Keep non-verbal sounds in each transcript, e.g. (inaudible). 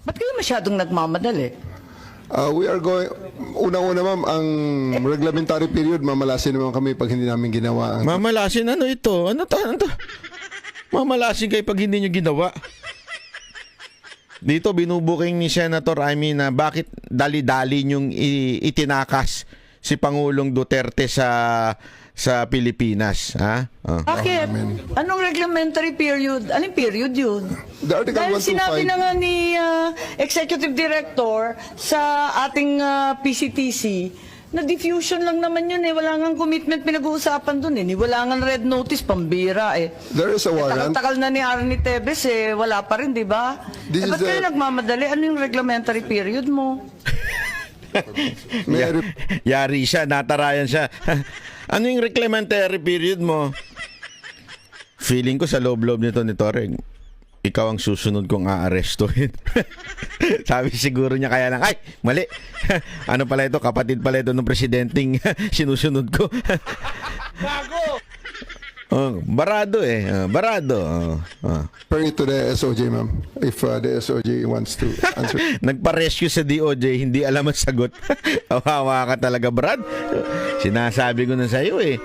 Ba't kayo masyadong nagmamadali? Uh, we are going, unang-una ma'am, ang reglementary period, mamalasin naman kami pag hindi namin ginawa ang Mamalasin ano ito? Ano to? Ano to? Mamalasin kayo pag hindi nyo ginawa. Dito binubuking ni Senator Amy na bakit dali-dali nyong i- itinakas si Pangulong Duterte sa sa Pilipinas, ha? Oh. Bakit? Anong reglementary period? Anong period yun? The Article Dahil 125 sinabi na nga ni ah, Executive Director sa ating ah, PCTC na diffusion lang naman yun eh. Wala nga commitment pinag-uusapan dun eh. Ni Wala nga red notice, pambira eh. There is a warrant. Tagal-tagal na ni Arnie Tevez eh. Wala pa rin, di ba? This Eh, is ba't the- kayo nagmamadali? Ano yung reglementary period mo? May Yari siya, natarayan siya. (laughs) ano yung reclamentary period mo? Feeling ko sa loob-loob nito ni Toreng, ikaw ang susunod kong aarestuhin. (laughs) Sabi siguro niya kaya lang, ay, mali. (laughs) ano pala ito, kapatid pala ito ng presidenteng sinusunod ko. Oh, barado eh. Oh, barado. Oh, oh. Bring it to the SOJ, ma'am. If uh, the SOJ wants to answer. (laughs) Nagpa-rescue sa DOJ, hindi alam ang sagot. (laughs) Kawawa ka talaga, Brad. Sinasabi ko na sa iyo eh.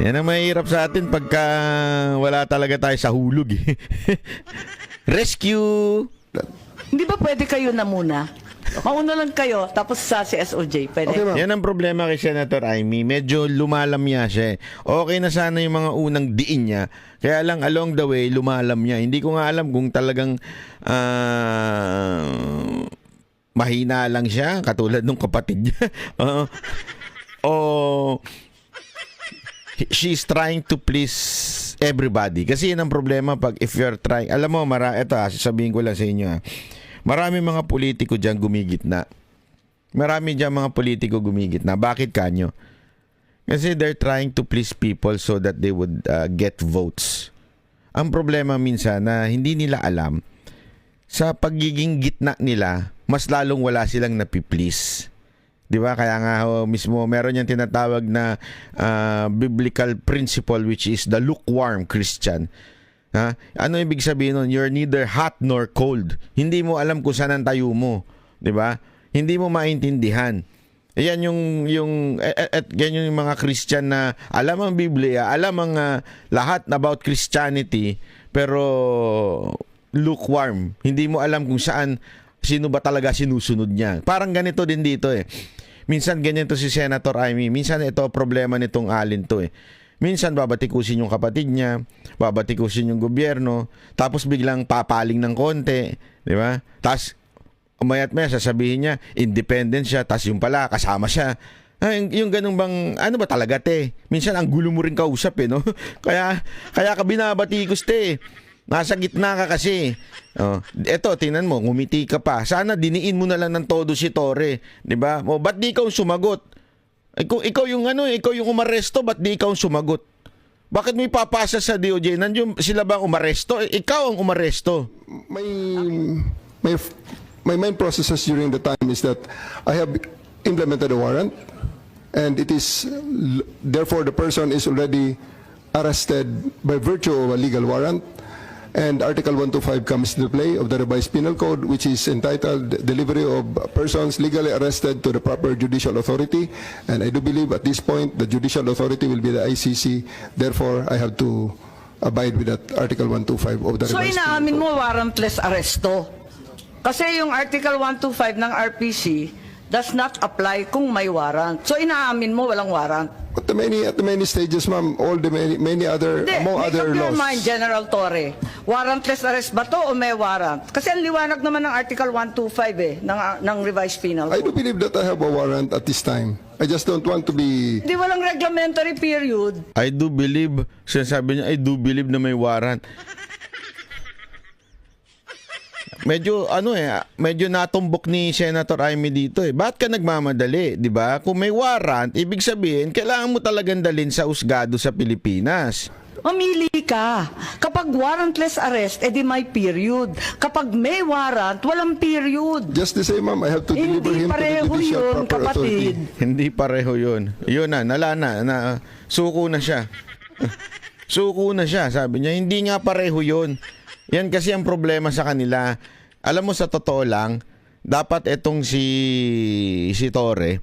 Yan ang mahirap sa atin pagka wala talaga tayo sa hulog eh. (laughs) Rescue! Hindi ba pwede kayo na muna? Mauna lang kayo, tapos sa si SOJ. Pwede? Okay, ma'am. Yan ang problema kay Senator Amy. Medyo lumalamya siya eh. Okay na sana yung mga unang diin niya. Kaya lang along the way, lumalam niya. Hindi ko nga alam kung talagang ah, mahina lang siya, katulad nung kapatid niya. (laughs) Oo. o she's trying to please everybody. Kasi yun ang problema pag if you're trying, alam mo, mara, eto ah, sasabihin ko lang sa inyo ah. Marami mga politiko dyan gumigit na. Marami dyan mga politiko gumigit na. Bakit kanyo? Kasi they're trying to please people so that they would uh, get votes. Ang problema minsan na hindi nila alam, sa pagiging gitna nila, mas lalong wala silang napiplease. Di ba? Kaya nga ho, mismo meron yung tinatawag na ah, biblical principle which is the lukewarm Christian. Ha? Ano ibig sabihin nun? You're neither hot nor cold. Hindi mo alam kung saan ang tayo mo. Ba? Hindi mo maintindihan. Ayan yung yung at, at ganyan yung mga Christian na alam ang Biblia, alam ang ah, lahat about Christianity, pero lukewarm. Hindi mo alam kung saan sino ba talaga sinusunod niya. Parang ganito din dito eh. Minsan ganyan to si Senator Amy. Minsan ito problema nitong alin to eh. Minsan babatikusin yung kapatid niya, babatikusin yung gobyerno, tapos biglang papaling ng konti, di ba? Tapos umayat maya sasabihin niya, independent siya, tapos yung pala, kasama siya. Ah, yung, ganun bang, ano ba talaga te? Minsan ang gulo mo rin kausap eh, no? (laughs) kaya, kaya ka binabatikos te. Nasa gitna ka kasi. Oh, eto, tingnan mo, ngumiti ka pa. Sana diniin mo na lang ng todo si Tore. Di ba? O, ba't di ikaw sumagot? Ikaw, ikaw yung ano, ikaw yung umaresto, ba't di ikaw ang sumagot? Bakit may papasa sa DOJ? Nandiyon sila ba umaresto? Eh, Ikaw ang umaresto. my, my, my main processes during the time is that I have implemented a warrant and it is, therefore the person is already arrested by virtue of a legal warrant. And Article 125 comes into play of the revised penal code, which is entitled Delivery of Persons Legally Arrested to the Proper Judicial Authority. And I do believe at this point, the judicial authority will be the ICC. Therefore, I have to abide with that Article 125 of the So revised penal inaamin code. mo warrantless arresto. Kasi yung Article 125 ng RPC does not apply kung may warrant. So inaamin mo walang warrant. At the many, at the many stages, ma'am, all the many, many other, Hindi, among make other up your laws. mind, General Torre. Warrantless arrest ba to o may warrant? Kasi ang liwanag naman ng Article 125 eh, ng, ng revised penal I do code. believe that I have a warrant at this time. I just don't want to be Hindi walang reglementary period. I do believe, sinasabi niya, I do believe na may warrant. Medyo ano eh, medyo natumbok ni Senator Amy dito eh. Bakit ka nagmamadali, 'di ba? Kung may warrant, ibig sabihin kailangan mo talagang dalhin sa usgado sa Pilipinas. Mamili ka. Kapag warrantless arrest, edi may period. Kapag may warrant, walang period. just the same, ma'am. I have to deliver Hindi him to the pareho judicial yun, proper authority. kapatid. Hindi pareho 'yun. 'Yun na, nala na, na suko na siya. (laughs) suko na siya, sabi niya. Hindi nga pareho 'yun. Yan kasi ang problema sa kanila. alam mo sa totoo lang, dapat itong si si Torre,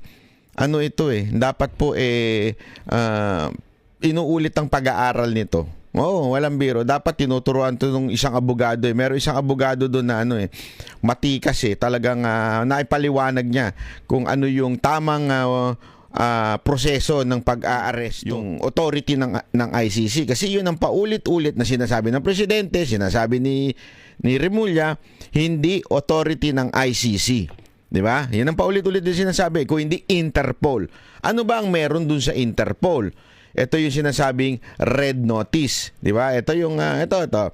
ano ito eh, dapat po eh ah, inuulit ang pag-aaral nito. Oo, walang biro. Dapat tinuturuan to ng isang abogado eh. Meron isang abogado doon na ano eh, matikas eh. Talagang ah, naipaliwanag niya kung ano yung tamang ah, ah, proseso ng pag-aaresto yung authority ng ng ICC kasi yun ang paulit-ulit na sinasabi ng presidente, sinasabi ni ni Remulla, hindi authority ng ICC. 'Di ba? Yan ang paulit-ulit din sinasabi, kung hindi Interpol. Ano ba ang meron dun sa Interpol? Ito yung sinasabing red notice, 'di ba? Ito yung ah, ito ito.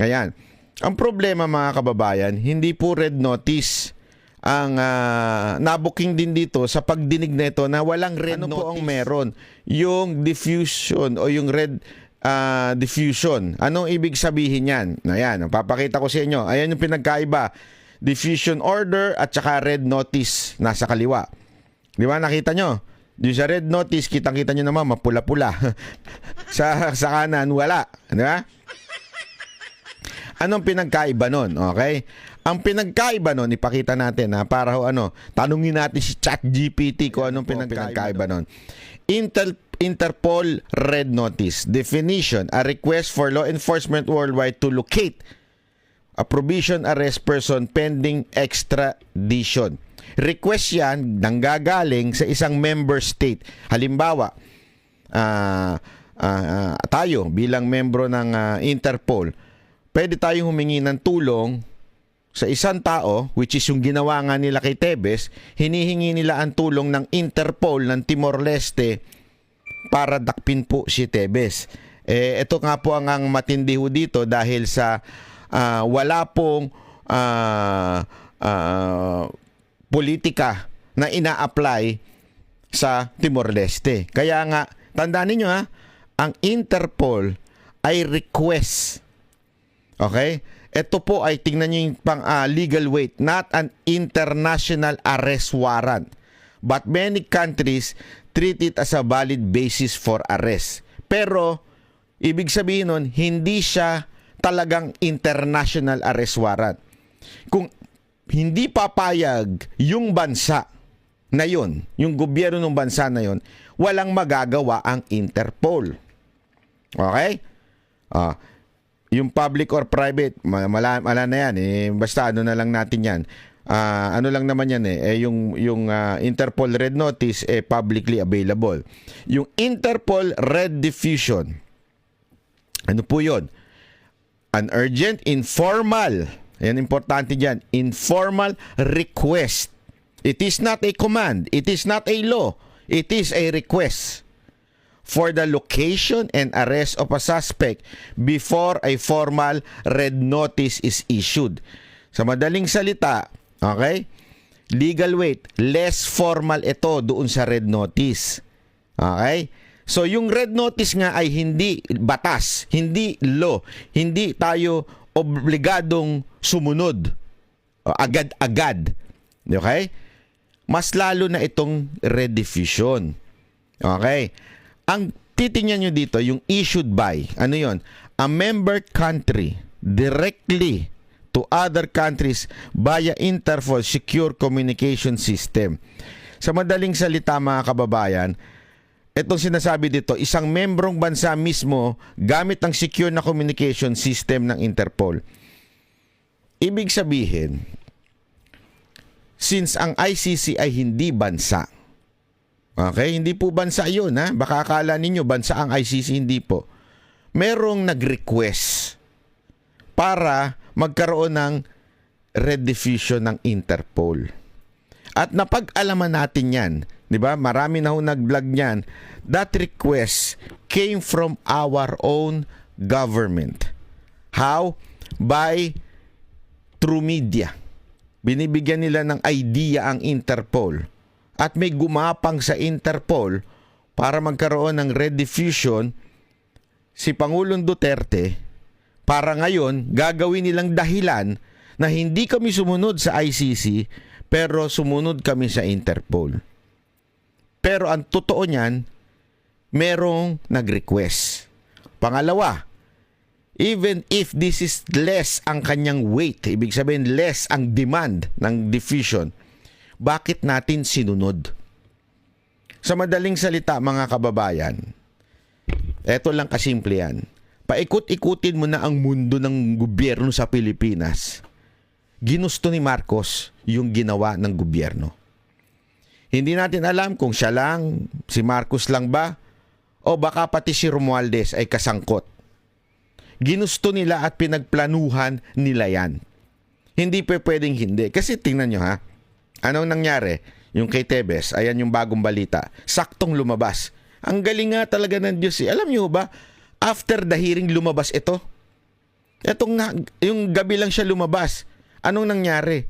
Ayan. Ang problema mga kababayan, hindi po red notice ang ah, nabuking din dito sa pagdinig na ito na walang red ano po ang meron? Yung diffusion o yung red ah, diffusion. Anong ibig sabihin yan? Ayan, papakita ko sa inyo. Ayan yung pinagkaiba. Diffusion order at saka red notice nasa kaliwa. Di ba nakita nyo? Yung sa red notice, kitang-kita nyo naman, mapula-pula. (laughs) sa, sa kanan, wala. Di ba? Anong pinagkaiba nun? Okay? Ang pinagkaiba nun, ipakita natin ha, para ho ano, tanungin natin si ChatGPT kung anong pinagkaiba nun. Intel, Interpol Red Notice. Definition, a request for law enforcement worldwide to locate a provision arrest person pending extradition. Request yan nanggagaling sa isang member state. Halimbawa, ah, ah, ah, tayo bilang membro ng ah, Interpol, pwede tayong humingi ng tulong sa isang tao, which is yung ginawa nga nila kay Tebes, hinihingi nila ang tulong ng Interpol ng Timor-Leste para dakpin po si Tebes. Eh, ito nga po ang, ang matindi ho dito dahil sa ah, wala pong ah, ah, politika na ina-apply sa Timor-Leste. Kaya nga, tandaan ninyo ha, ang Interpol ay request. Okay? Ito po ay tingnan nyo yung pang ah, legal weight, not an international arrest warrant. But many countries treat it as a valid basis for arrest. Pero, ibig sabihin nun, hindi siya talagang international arrest warrant. Kung hindi papayag yung bansa na yun, yung gobyerno ng bansa na yun, walang magagawa ang Interpol. Okay? Ah, yung public or private, ma- mala, mala na yan. Eh, basta ano na lang natin yan. Ah, ano lang naman yan eh, eh yung, yung ah, Interpol Red Notice eh publicly available. Yung Interpol Red Diffusion, ano po yun? An urgent, informal, yan importante dyan, informal request. It is not a command. It is not a law. It is a request for the location and arrest of a suspect before a formal red notice is issued. Sa madaling salita, okay? Legal weight, less formal ito doon sa red notice. Okay? So yung red notice nga ay hindi batas, hindi law, hindi tayo obligadong sumunod agad-agad. Okay? Mas lalo na itong red diffusion. Okay? Ang titingnan nyo dito, yung issued by, ano yon? A member country directly to other countries via Interpol Secure Communication System. Sa madaling salita mga kababayan, itong sinasabi dito, isang membrong bansa mismo gamit ang secure na communication system ng Interpol. Ibig sabihin, since ang ICC ay hindi bansa, Okay, hindi po bansa 'yun ha. Baka akala ninyo bansa ang ICC hindi po. Merong nag-request para magkaroon ng red diffusion ng Interpol. At napag-alaman natin 'yan, 'di ba? Marami na ho nag-vlog niyan. That request came from our own government. How? By through media. Binibigyan nila ng idea ang Interpol at may gumapang sa Interpol para magkaroon ng red diffusion si Pangulong Duterte para ngayon gagawin nilang dahilan na hindi kami sumunod sa ICC pero sumunod kami sa Interpol. Pero ang totoo niyan, merong nag-request. Pangalawa, even if this is less ang kanyang weight, ibig sabihin less ang demand ng diffusion, bakit natin sinunod? Sa madaling salita mga kababayan, eto lang kasimple yan. Paikot-ikutin mo na ang mundo ng gobyerno sa Pilipinas. Ginusto ni Marcos yung ginawa ng gobyerno. Hindi natin alam kung siya lang, si Marcos lang ba, o baka pati si Romualdez ay kasangkot. Ginusto nila at pinagplanuhan nila yan. Hindi pa pwedeng hindi. Kasi tingnan nyo ha, anong nangyari? Yung kay Tebes, ayan yung bagong balita. Saktong lumabas. Ang galing nga talaga ng Diyos eh. Alam nyo ba, after the hearing lumabas ito? Etong nga, yung gabi lang siya lumabas. Anong nangyari?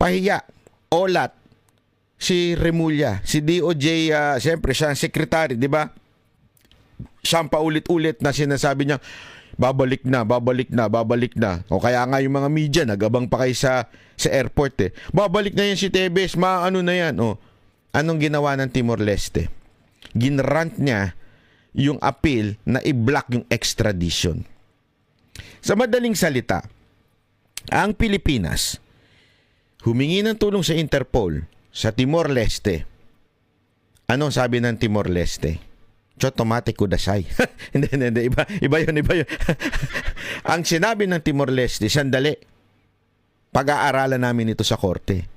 Pahiya, olat, si Remulla, si DOJ, uh, siyempre siya ang secretary, di ba? Siya ang paulit-ulit na sinasabi niya, babalik na, babalik na, babalik na. O kaya nga yung mga media, nagabang pa kayo sa, sa airport eh. Babalik na yan si Tebes, maano na yan. O, anong ginawa ng Timor-Leste? Ginrant niya yung appeal na i-block yung extradition. Sa madaling salita, ang Pilipinas humingi ng tulong sa Interpol sa Timor-Leste. Anong sabi ng Timor-Leste? Chotomate kudasay. (laughs) hindi, hindi, hindi. Iba, iba yun, iba yun. (laughs) ang sinabi ng Timor-Leste, sandali, pag-aaralan namin ito sa korte.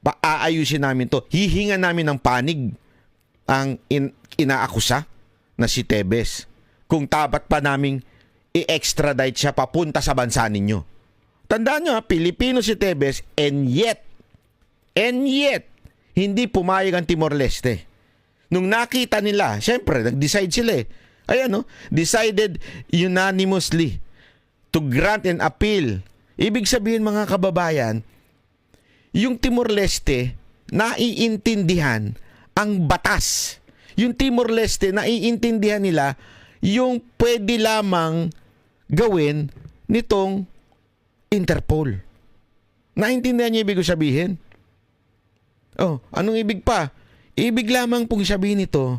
Paaayusin namin to. Hihinga namin ng panig ang in, inaakusa na si Tebes. Kung tapat pa naming i-extradite siya papunta sa bansa ninyo. Tandaan nyo ha, Pilipino si Tebes and yet, and yet, hindi pumayag ang Timor-Leste. Nung nakita nila, syempre, nag-decide sila eh. Ayan no, decided unanimously to grant an appeal. Ibig sabihin mga kababayan, yung Timor-Leste naiintindihan ang batas. Yung Timor-Leste naiintindihan nila yung pwede lamang gawin nitong Interpol. Naintindihan niyo ibig sabihin? Oh, anong ibig pa? Ibig lamang pong sabihin nito,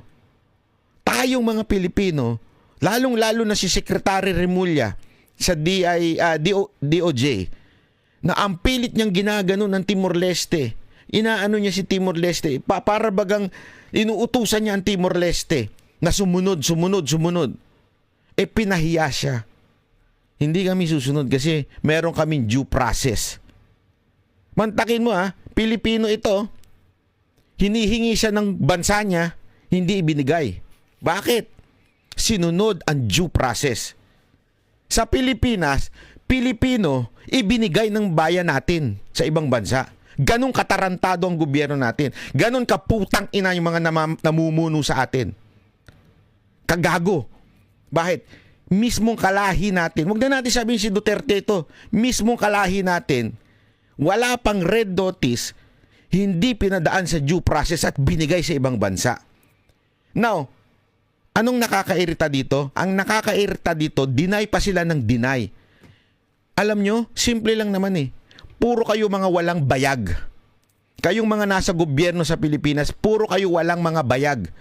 tayong mga Pilipino, lalong-lalo na si Secretary Remulla sa DI, ah, DO, DOJ, na ang pilit niyang ginagano ng Timor-Leste. Inaano niya si Timor-Leste. Pa, para bagang inuutusan niya ang Timor-Leste na sumunod, sumunod, sumunod. Eh pinahiya siya. Hindi kami susunod kasi meron kaming due process. Mantakin mo ha, Pilipino ito, hinihingi siya ng bansa niya, hindi ibinigay. Bakit? Sinunod ang due process. Sa Pilipinas, Pilipino, ibinigay ng bayan natin sa ibang bansa. Ganon katarantado ang gobyerno natin. Ganon kaputang ina yung mga nama- namumuno sa atin. Kagago. Bakit? Mismong kalahi natin. Huwag na natin sabihin si Duterte ito. Mismong kalahi natin. Wala pang red notice. Hindi pinadaan sa due process at binigay sa ibang bansa. Now, anong nakakairita dito? Ang nakakairita dito, deny pa sila ng deny. Alam nyo, simple lang naman eh. Puro kayo mga walang bayag. Kayong mga nasa gobyerno sa Pilipinas, puro kayo walang mga bayag.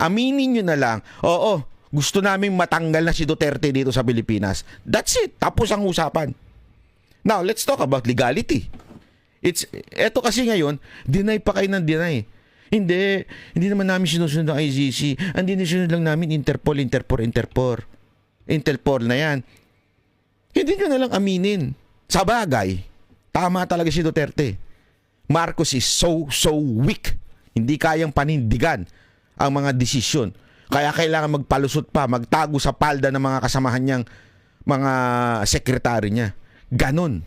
Aminin nyo na lang, oo, gusto namin matanggal na si Duterte dito sa Pilipinas. That's it. Tapos ang usapan. Now, let's talk about legality. It's, eto kasi ngayon, deny pa kayo ng deny. Hindi, hindi naman namin sinusunod ang ICC. Ang dinisunod lang namin Interpol, Interpol, Interpol. Interpol na yan. Hindi nyo na lang aminin. Sa bagay, tama talaga si Duterte. Marcos is so, so weak. Hindi kayang panindigan ang mga desisyon. Kaya kailangan magpalusot pa, magtago sa palda ng mga kasamahan niyang mga sekretary niya. Ganon.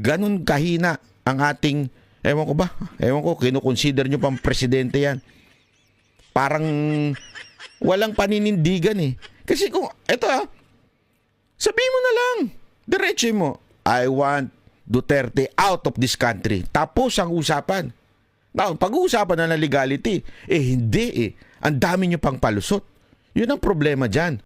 Ganon kahina ang ating, ewan ko ba, ewan ko, kinukonsider nyo pang presidente yan. Parang walang paninindigan eh. Kasi kung, eto ah, sabihin mo na lang, diretso mo, I want Duterte out of this country. Tapos ang usapan. Now, pag-uusapan na ng legality, eh hindi eh. Ang dami nyo pang palusot. Yun ang problema dyan.